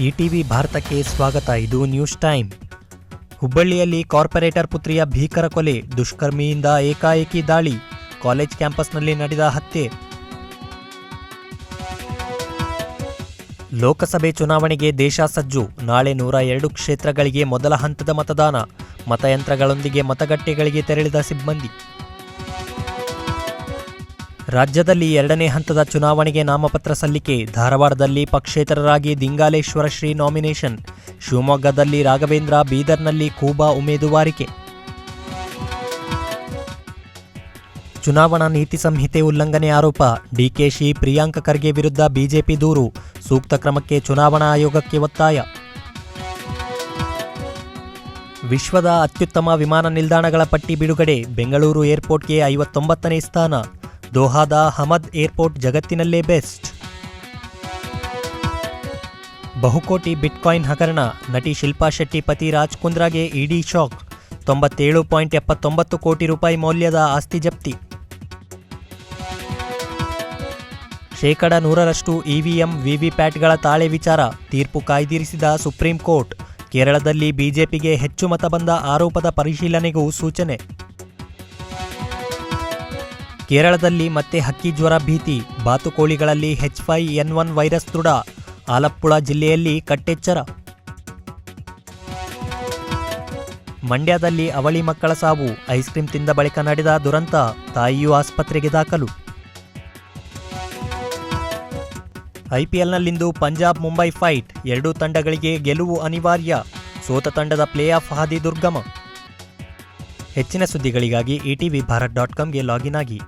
ETV ಭಾರತಕ್ಕೆ ಸ್ವಾಗತ. ಇದು ನ್ಯೂಸ್ ಟೈಮ್. ಹುಬ್ಬಳ್ಳಿಯಲ್ಲಿ ಕಾರ್ಪೊರೇಟರ್ ಪುತ್ರಿಯ ಭೀಕರ ಕೊಲೆ, ದುಷ್ಕರ್ಮಿಯಿಂದ ಏಕಾಏಕಿ ದಾಳಿ, ಕಾಲೇಜ್ ಕ್ಯಾಂಪಸ್ನಲ್ಲಿ ನಡೆದ ಹತ್ಯೆ. ಲೋಕಸಭೆ ಚುನಾವಣೆಗೆ ದೇಶ ಸಜ್ಜು, ನಾಳೆ ನೂರ ಎರಡು ಕ್ಷೇತ್ರಗಳಿಗೆ ಮೊದಲ ಹಂತದ ಮತದಾನ, ಮತಯಂತ್ರಗಳೊಂದಿಗೆ ಮತಗಟ್ಟೆಗಳಿಗೆ ತೆರಳಿದ ಸಿಬ್ಬಂದಿ. ರಾಜ್ಯದಲ್ಲಿ ಎರಡನೇ ಹಂತದ ಚುನಾವಣೆಗೆ ನಾಮಪತ್ರ ಸಲ್ಲಿಕೆ, ಧಾರವಾಡದಲ್ಲಿ ಪಕ್ಷೇತರರಾಗಿ ದಿಂಗಾಲೇಶ್ವರ ಶ್ರೀ ನಾಮಿನೇಷನ್, ಶಿವಮೊಗ್ಗದಲ್ಲಿ ರಾಘವೇಂದ್ರ, ಬೀದರ್ನಲ್ಲಿ ಕೂಬಾ ಉಮೇದುವಾರಿಕೆ. ಚುನಾವಣಾ ನೀತಿ ಸಂಹಿತೆ ಉಲ್ಲಂಘನೆ ಆರೋಪ, ಡಿಕೆಶಿ ಪ್ರಿಯಾಂಕ ಖರ್ಗೆ ವಿರುದ್ಧ ಬಿಜೆಪಿ ದೂರು, ಸೂಕ್ತ ಕ್ರಮಕ್ಕೆ ಚುನಾವಣಾ ಆಯೋಗಕ್ಕೆ ಒತ್ತಾಯ. ವಿಶ್ವದ ಅತ್ಯುತ್ತಮ ವಿಮಾನ ನಿಲ್ದಾಣಗಳ ಪಟ್ಟಿ ಬಿಡುಗಡೆ, ಬೆಂಗಳೂರು ಏರ್ಪೋರ್ಟ್ಗೆ ಐವತ್ತೊಂಬತ್ತನೇ ಸ್ಥಾನ. ದೋಹಾದ ಹಮದ್ ಏರ್ಪೋರ್ಟ್ ಜಗತ್ತಿನಲ್ಲೇ ಬೆಸ್ಟ್. ಬಹುಕೋಟಿ ಬಿಟ್ಕಾಯಿನ್ ಹಗರಣ, ನಟಿ ಶಿಲ್ಪಾ ಶೆಟ್ಟಿ ಪತಿ ರಾಜ್ ಕುಂದ್ರಾಗೆ ಇಡಿ ಶಾಕ್, ತೊಂಬತ್ತೇಳು ಪಾಯಿಂಟ್ ಎಪ್ಪತ್ತೊಂಬತ್ತು ಕೋಟಿ ರೂಪಾಯಿ ಮೌಲ್ಯದ ಆಸ್ತಿ ಜಪ್ತಿ. ಶೇಕಡ ನೂರರಷ್ಟು ಇವಿಎಂ ವಿವಿಪ್ಯಾಟ್ಗಳ ತಾಳೆ ವಿಚಾರ, ತೀರ್ಪು ಕಾಯ್ದಿರಿಸಿದ ಸುಪ್ರೀಂ ಕೋರ್ಟ್, ಕೇರಳದಲ್ಲಿ ಬಿಜೆಪಿಗೆ ಹೆಚ್ಚು ಮತ ಬಂದ ಆರೋಪದ ಪರಿಶೀಲನೆಗೂ ಸೂಚನೆ. ಕೇರಳದಲ್ಲಿ ಮತ್ತೆ ಹಕ್ಕಿ ಜ್ವರ ಭೀತಿ. ಬಾತುಕೋಳಿಗಳಲ್ಲಿ H five N one virus ದೃಢ. ಆಲಪ್ಪುಳ ಜಿಲ್ಲೆಯಲ್ಲಿ ಕಟ್ಟೆಚ್ಚರ. ಮಂಡ್ಯದಲ್ಲಿ ಅವಳಿ ಮಕ್ಕಳ ಸಾವು. ಐಸ್ ಕ್ರೀಂ ತಿಂದ ಬಳಿಕ ನಡೆದ ದುರಂತ. ತಾಯಿಯು ಆಸ್ಪತ್ರೆಗೆ ದಾಖಲು. ಐಪಿಎಲ್ನಲ್ಲಿಂದು ಪಂಜಾಬ್ ಮುಂಬೈ ಫೈಟ್. ಎರಡೂ ತಂಡಗಳಿಗೆ ಗೆಲುವು ಅನಿವಾರ್ಯ. ಸೋತ ತಂಡದ ಪ್ಲೇ ಆಫ್ ಹಾದಿ ದುರ್ಗಮ. ಹೆಚ್ಚಿನ ಸುದ್ದಿಗಳಿಗಾಗಿ ಇಟಿವಿ ಭಾರತ್ ಡಾಟ್ ಕಾಮ್ಗೆ ಲಾಗಿನ್ ಆಗಿ.